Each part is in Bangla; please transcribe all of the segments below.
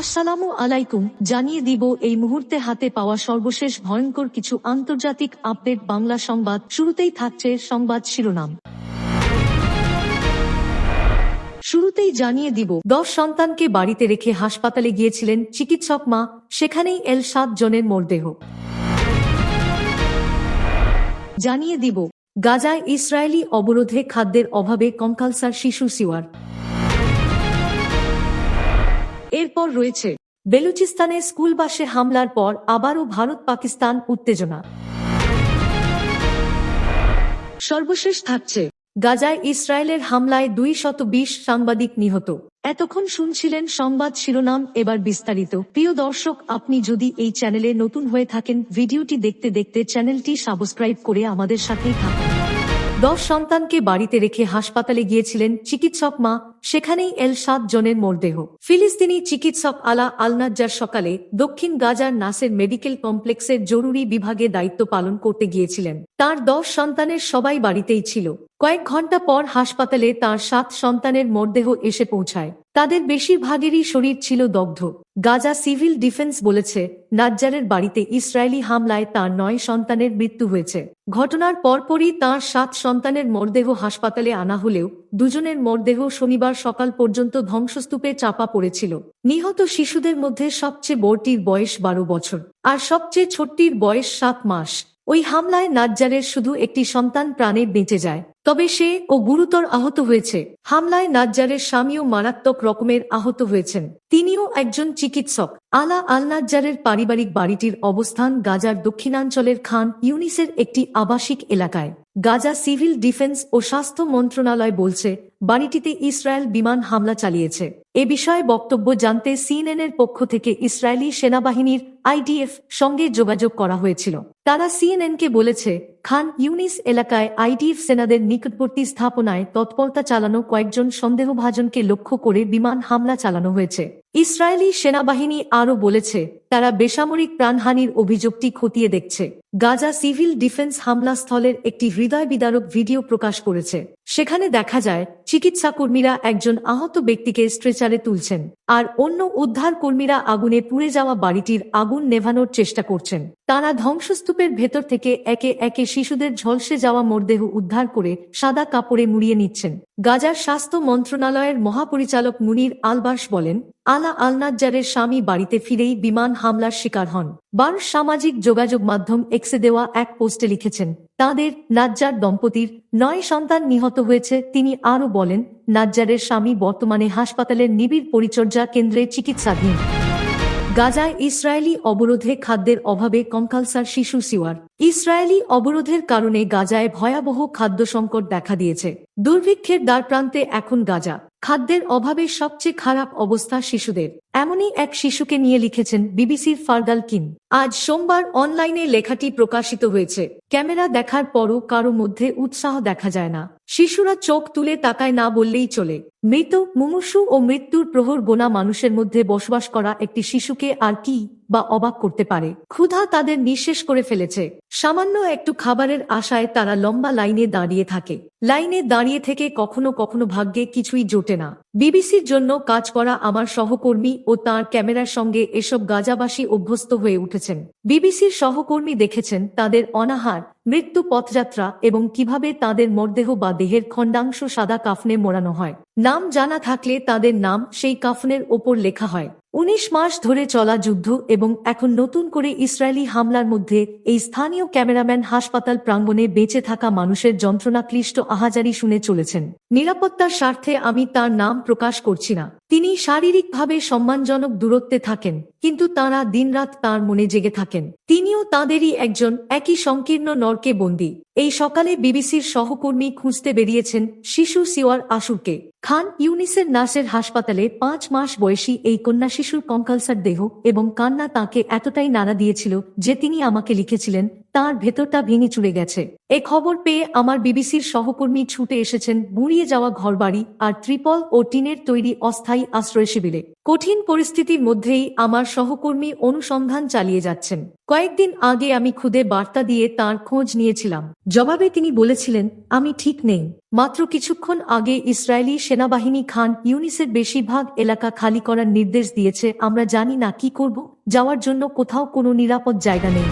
আসসালামু আলাইকুম, জানিয়ে দিব এই মুহূর্তে হাতে পাওয়া সর্বশেষ ভয়ঙ্কর কিছু আন্তর্জাতিক আপডেট বাংলা সংবাদ। শুরুতেই থাকছে সংবাদ শিরোনাম। শুরুতেই জানিয়ে দিব, দশ সন্তানকে বাড়িতে রেখে হাসপাতালে গিয়েছিলেন চিকিৎসক মা, সেখানেই এল সাত জনের মরদেহ। জানিয়ে দিব, গাজায় ইসরায়েলি অবরোধে খাদ্যের অভাবে কঙ্কালসার শিশু সিওয়ার এরপর রয়েছে, বেলুচিস্তানে স্কুল বাসে হামলার পর আবারও ভারত পাকিস্তান উত্তেজনা। সর্বশেষ থাকছে, গাজায় ইসরায়েলের হামলায় দুই শত বিশ সাংবাদিক নিহত। এতক্ষণ শুনছিলেন সংবাদ শিরোনাম, এবার বিস্তারিত। প্রিয় দর্শক, আপনি যদি এই চ্যানেলে নতুন হয়ে থাকেন, ভিডিওটি দেখতে দেখতে চ্যানেলটি সাবস্ক্রাইব করে আমাদের সাথেই থাকুন। দশ সন্তানকে বাড়িতে রেখে হাসপাতালে গিয়েছিলেন চিকিৎসক মা সেখানেই এল সাত জনের মরদেহ। ফিলিস্তিনি চিকিৎসক আলা আলনাজ্জার সকালে দক্ষিণ গাজার নাসের মেডিকেল কমপ্লেক্সের জরুরি বিভাগে দায়িত্ব পালন করতে গিয়েছিলেন। তার দশ সন্তানের সবাই বাড়িতেই ছিল। কয়েক ঘণ্টা পর হাসপাতালে তার সাত সন্তানের মরদেহ এসে পৌঁছায়। তাদের বেশিরভাগেরই শরীর ছিল দগ্ধ। গাজা সিভিল ডিফেন্স বলেছে, নাজ্জারের বাড়িতে ইসরায়েলি হামলায় তার নয় সন্তানের মৃত্যু হয়েছে। ঘটনার পরপরই তার সাত সন্তানের মরদেহ হাসপাতালে আনা হলেও দুজনের মরদেহ শনিবার সকাল পর্যন্ত ধ্বংসস্তূপে চাপা পড়েছিল। নিহত শিশুদের মধ্যে সবচেয়ে বড়টির বয়স বারো বছর, আর সবচেয়ে ছোট্টির বয়স সাত মাস। ওই হামলায় নাজ্জারের শুধু একটি সন্তান প্রাণে বেঁচে যায়। তবে সে ও গুরুতর আহত হয়েছে। হামলায় নাজ্জারের স্বামীও মারাত্মক রকমের আহত হয়েছেন। তিনিও একজন চিকিৎসক। আলা আল নাজ্জারের পারিবারিক বাড়িটির অবস্থান গাজার দক্ষিণাঞ্চলের খান ইউনিসের একটি আবাসিক এলাকায়। গাজা সিভিল ডিফেন্স ও স্বাস্থ্য মন্ত্রণালয় বলছে, বাড়িটিতে ইসরায়েল বিমান হামলা চালিয়েছে। এ বিষয়ে বক্তব্য জানতে সিএনএনের পক্ষ থেকে ইসরায়েলি সেনাবাহিনীর আইডিএফ সঙ্গে যোগাযোগ করা হয়েছিল। তারা সিএনএনকে বলেছে, খান ইউনিস এলাকায় আইডিএফ সেনাদের নিকটবর্তী স্থাপনায় তৎপরতা চালানো কয়েকজন সন্দেহভাজনকে লক্ষ্য করে বিমান হামলা চালানো হয়েছে। ইসরায়েলি সেনাবাহিনী আরও বলেছে, তারা বেসামরিক প্রাণহানির অভিযোগটি খতিয়ে দেখছে। গাজা সিভিল ডিফেন্স হামলাস্থলের একটি হৃদয় বিদারক ভিডিও প্রকাশ করেছে। সেখানে দেখা যায়, চিকিৎসাকর্মীরা একজন আহত ব্যক্তিকে স্ট্রেচারে তুলছেন, আর অন্য উদ্ধার কর্মীরা আগুনে পুড়ে যাওয়া বাড়িটির আগুন নেভানোর চেষ্টা করছেন। তারা ধ্বংসস্তূপের ভেতর থেকে একে একে শিশুদের ঝলসে যাওয়া মরদেহ উদ্ধার করে সাদা কাপড়ে মুড়িয়ে নিচ্ছেন। গাজার স্বাস্থ্য মন্ত্রণালয়ের মহাপরিচালক মুনির আলবাস বলেন, আলা আলনাজ্জারের স্বামী বাড়িতে ফিরেই বিমান হামলার শিকার হন। বার সামাজিক যোগাযোগ মাধ্যম এক্সে দেওয়া এক পোস্টে লিখেছেন, তাদের নাজ্জার দম্পতির নয় সন্তান নিহত হয়েছে। তিনি আরও বলেন, নাজ্জারের স্বামী বর্তমানে হাসপাতালের নিবিড় পরিচর্যা কেন্দ্রে চিকিৎসাধীন। গাজায় ইসরায়েলি অবরোধে খাদ্যের অভাবে কঙ্কালসার শিশু সিওয়ার ইসরায়েলি অবরোধের কারণে গাজায় ভয়াবহ খাদ্য সংকট দেখা দিয়েছে। দুর্ভিক্ষের দ্বারপ্রান্তে এখন গাজা। খাদ্যের অভাবে সবচেয়ে খারাপ অবস্থা শিশুদের। এমনই এক শিশুকে নিয়ে লিখেছেন বিবিসির ফার্গাল কিন আজ সোমবার অনলাইনে লেখাটি প্রকাশিত হয়েছে। ক্যামেরা দেখার পরও কারও মধ্যে উৎসাহ দেখা যায় না। শিশুরা চোখ তুলে তাকায় না বললেই চলে। মৃত, মুমূর্ষু ও মৃত্যুর প্রহর গোনা মানুষের মধ্যে বসবাস করা একটি শিশুকে আর কি বা অবাক করতে পারে? ক্ষুধা তাদের নিঃশেষ করে ফেলেছে। সামান্য একটু খাবারের আশায় তারা লম্বা লাইনে দাঁড়িয়ে থাকে। লাইনে দাঁড়িয়ে থেকে কখনো কখনো ভাগ্যে কিছুই জোটে না। বিবিসির জন্য কাজ করা আমার সহকর্মী ও তার ক্যামেরার সঙ্গে এসব গাজাবাসী অভ্যস্ত হয়ে উঠেছেন। বিবিসির সহকর্মী দেখেছেন তাদের অনাহার, মৃত্যু পথযাত্রা এবং কীভাবে তাদের মরদেহ বা দেহের খণ্ডাংশ সাদা কাফনে মোড়ানো হয়। নাম জানা থাকলে তাদের নাম সেই কাফনের ওপর লেখা হয়। উনিশ মাস ধরে চলা যুদ্ধ এবং এখন নতুন করে ইসরায়েলি হামলার মধ্যে এই স্থানীয় ক্যামেরাম্যান হাসপাতাল প্রাঙ্গণে বেঁচে থাকা মানুষের যন্ত্রণাক্লিষ্ট আহাজারি শুনে চলেছেন। নিরাপত্তার স্বার্থে আমি তার নাম প্রকাশ করছি না। তিনি শারীরিকভাবে সম্মানজনক দূরত্বে থাকেন, কিন্তু তাঁরা দিনরাত তার মনে জেগে থাকেন। তিনিও তাঁদেরই একজন একই সংকীর্ণ নরকে বন্দী। এই সকালে বিবিসির সহকর্মী খুঁজতে বেরিয়েছেন শিশু সিওয়ার আশুরকে। খান ইউনিসের নার্সের হাসপাতালে পাঁচ মাস বয়সী এই কন্যা শিশুর কঙ্কালসার দেহ এবং কান্না তাকে এতটাই নাড়া দিয়েছিল যে তিনি আমাকে লিখেছিলেন তার ভেতরটা ভেঙে চুরে গেছে। এ খবর পেয়ে আমার বিবিসির সহকর্মী ছুটে এসেছেন বুড়িয়ে যাওয়া ঘরবাড়ি আর ত্রিপল ও টিনের তৈরি অস্থায়ী আশ্রয় শিবিরে। কঠিন পরিস্থিতির মধ্যেই আমার সহকর্মী অনুসন্ধান চালিয়ে যাচ্ছেন। কয়েকদিন আগে আমি খুদে বার্তা দিয়ে তার খোঁজ নিয়েছিলাম। জবাবে তিনি বলেছিলেন, আমি ঠিক নেই। মাত্র কিছুক্ষণ আগে ইসরায়েলি সেনাবাহিনী খান ইউনিসের বেশিরভাগ এলাকা খালি করার নির্দেশ দিয়েছে। আমরা জানি না কি করব। যাওয়ার জন্য কোথাও কোনো নিরাপদ জায়গা নেই।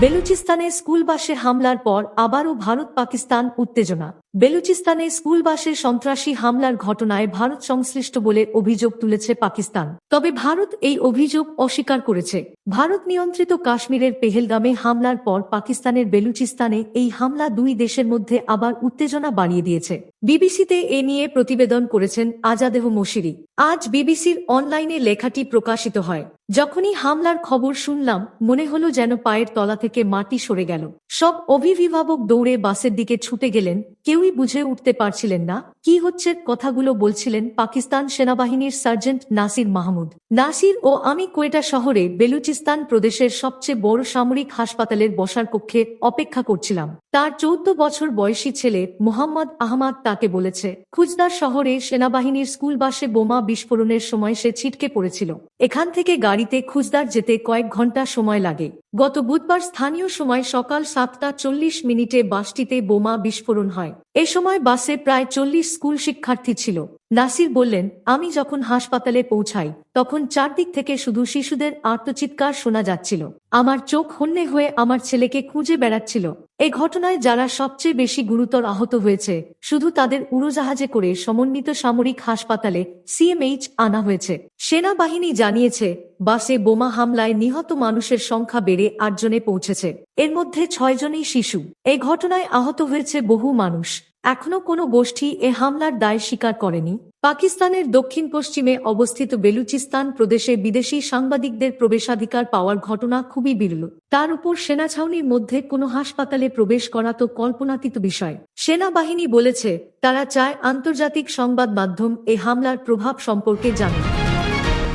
বেলুচিস্তানে স্কুল বাসে হামলার পর আবারও ভারত পাকিস্তান উত্তেজনা। বেলুচিস্তানে স্কুল বাসে সন্ত্রাসী হামলার ঘটনায় ভারত সংশ্লিষ্ট বলে অভিযোগ তুলেছে পাকিস্তান। তবে ভারত এই অভিযোগ অস্বীকার করেছে। ভারত নিয়ন্ত্রিত কাশ্মীরের পেহেলগামে হামলার পর পাকিস্তানের বেলুচিস্তানে এই হামলা দুই দেশের মধ্যে আবার উত্তেজনা বাড়িয়ে দিয়েছে। বিবিসিতে এ নিয়ে প্রতিবেদন করেছেন আজাদেহ মশিরি। আজ বিবিসির অনলাইনে লেখাটি প্রকাশিত হয়। যখনই হামলার খবর শুনলাম, মনে হলো যেন পায়ের তলা থেকে মাটি সরে গেল। সব অভিভাবক দৌড়ে বাসের দিকে ছুটে গেলেন, কেউই বুঝে উঠতে পারছিলেন না কি হচ্ছে কথাগুলো বলছিলেন পাকিস্তান সেনাবাহিনীর সার্জেন্ট নাসির মাহমুদ। নাসির ও আমি কোয়েটা শহরে বেলুচিস্তান প্রদেশের সবচেয়ে বড় সামরিক হাসপাতালের বসার কক্ষে অপেক্ষা করছিলাম। তার চৌদ্দ বছর বয়সী ছেলে মোহাম্মদ আহমাদ তাকে বলেছে খুজদার শহরে সেনাবাহিনীর স্কুল বাসে বোমা বিস্ফোরণের সময় সে ছিটকে পড়েছিল। এখান থেকে গাড়িতে খুজদার যেতে কয়েক ঘণ্টা সময় লাগে। গত বুধবার স্থানীয় সময় সকাল সাতটা চল্লিশ মিনিটে বাসটিতে বোমা বিস্ফোরণ হয়। এ সময় বাসে প্রায় চল্লিশ স্কুল শিক্ষার্থী ছিল। নাসির বললেন, আমি যখন হাসপাতালে পৌঁছাই, তখন চারদিক থেকে শুধু শিশুদের আর্তচিৎকার শোনা যাচ্ছিল। আমার চোখ হন্যে হয়ে আমার ছেলেকে খুঁজে বেড়াচ্ছিল। এ ঘটনায় যারা সবচেয়ে বেশি গুরুতর আহত হয়েছে, শুধু তাদের উড়োজাহাজে করে সমন্বিত সামরিক হাসপাতালে সিএমএইচ আনা হয়েছে। সেনাবাহিনী জানিয়েছে, বাসে বোমা হামলায় নিহত মানুষের সংখ্যা বেড়ে আটজনে পৌঁছেছে। এর মধ্যে ছয়জনই শিশু। এই ঘটনায় আহত হয়েছে বহু মানুষ। এখনও কোনো গোষ্ঠী এ হামলার দায় স্বীকার করেনি। পাকিস্তানের দক্ষিণ পশ্চিমে অবস্থিত বেলুচিস্তান প্রদেশে বিদেশি সাংবাদিকদের প্রবেশাধিকার পাওয়ার ঘটনা খুবই বিরল। তার উপর সেনা ছাউনির মধ্যে কোনো হাসপাতালে প্রবেশ করা তো কল্পনাতীত বিষয়। সেনাবাহিনী বলেছে, তারা চায় আন্তর্জাতিক সংবাদ মাধ্যম এ হামলার প্রভাব সম্পর্কে জানে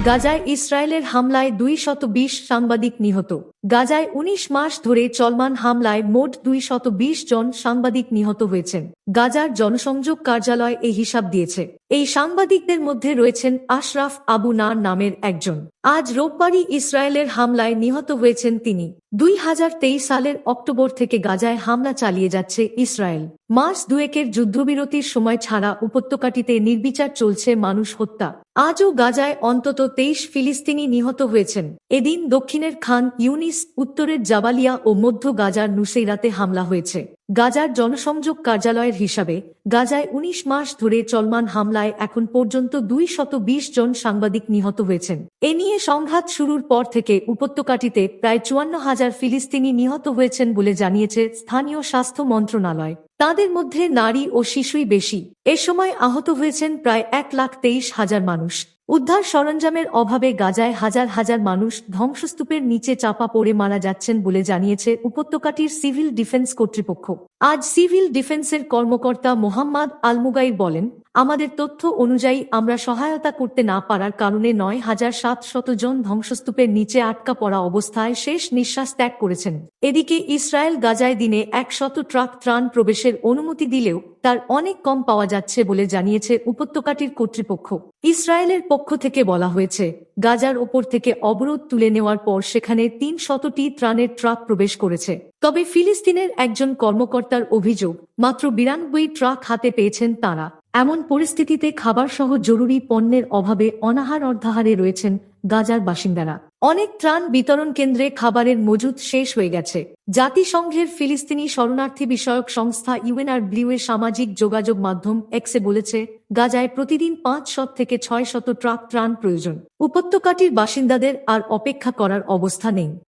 গাজায় ইসরায়েলের হামলায় দুই শত বিশ সাংবাদিক নিহত। গাজায় ১৯ মাস ধরে চলমান হামলায় মোট দুই শত বিশ জন সাংবাদিক নিহত হয়েছেন। গাজার জনসংযোগ কার্যালয় এই হিসাব দিয়েছে। এই সাংবাদিকদের মধ্যে রয়েছেন আশরাফ আবু নার নামের একজন। আজ রোববারই ইসরায়েলের হামলায় নিহত হয়েছেন তিনি। দুই হাজার তেইশ সালের অক্টোবর থেকে গাজায় হামলা চালিয়ে যাচ্ছে ইসরায়েল। মার্চ দুয়েকের যুদ্ধবিরতির সময় ছাড়া উপত্যকাটিতে নির্বিচার চলছে মানুষ হত্যা। আজও গাজায় অন্তত তেইশ ফিলিস্তিনি নিহত হয়েছেন। এদিন দক্ষিণের খান ইউনিস, উত্তরের জাবালিয়া ও মধ্য গাজার নুসেইরাতে হামলা হয়েছে। গাজার জনসংযোগ কার্যালয়ের হিসাবে গাজায় ১৯ মাস ধরে চলমান হামলায় এখন পর্যন্ত দুই শত বিশ জন সাংবাদিক নিহত হয়েছেন। এ নিয়ে সংঘাত শুরুর পর থেকে উপত্যকাটিতে প্রায় চুয়ান্ন হাজার ফিলিস্তিনি নিহত হয়েছেন বলে জানিয়েছে স্থানীয় স্বাস্থ্য মন্ত্রণালয়। তাদের মধ্যে নারী ও শিশুই বেশি। এ সময় আহত হয়েছেন প্রায় এক লাখ তেইশ হাজার মানুষ। উদ্ধার সরঞ্জামের অভাবে গাজায় হাজার হাজার মানুষ ধ্বংসস্তূপের নিচে চাপা পড়ে মারা যাচ্ছেন বলে জানিয়েছে উপত্যকাটির সিভিল ডিফেন্স কর্তৃপক্ষ। আজ সিভিল ডিফেন্সের কর্মকর্তা মোহাম্মদ আলমুগাইর বলেন, আমাদের তথ্য অনুযায়ী আমরা সহায়তা করতে না পারার কারণে নয় হাজার সাতশত জন ধ্বংসস্তূপের নিচে আটকা পড়া অবস্থায় শেষ নিঃশ্বাস ত্যাগ করেছেন। এদিকে ইসরায়েল গাজায় দিনে একশত ট্রাক ত্রাণ প্রবেশের অনুমতি দিলেও তার অনেক কম পাওয়া যাচ্ছে বলে জানিয়েছে উপত্যকাটির কর্তৃপক্ষ। ইসরায়েলের পক্ষ থেকে বলা হয়েছে গাজার ওপর থেকে অবরোধ তুলে নেওয়ার পর সেখানে তিন শতটি ত্রাণের ট্রাক প্রবেশ করেছে। তবে ফিলিস্তিনের একজন কর্মকর্তার অভিযোগ, মাত্র বিরানব্বই ট্রাক হাতে পেয়েছেন তারা। এমন পরিস্থিতিতে খাবার সহ জরুরি পণ্যের অভাবে অনাহার অর্ধাহারে রয়েছেন গাজার বাসিন্দারা। অনেক ত্রাণ বিতরণ কেন্দ্রে খাবারের মজুদ শেষ হয়ে গেছে। জাতিসংঘের ফিলিস্তিনি শরণার্থী বিষয়ক সংস্থা ইউএনআর ব্লিউয়ের সামাজিক যোগাযোগ মাধ্যম এক্সে বলেছে, গাজায় প্রতিদিন পাঁচ শত থেকে ছয় শত ট্রাক ত্রাণ প্রয়োজন। উপত্যকাটির বাসিন্দাদের আর অপেক্ষা করার অবস্থা নেই।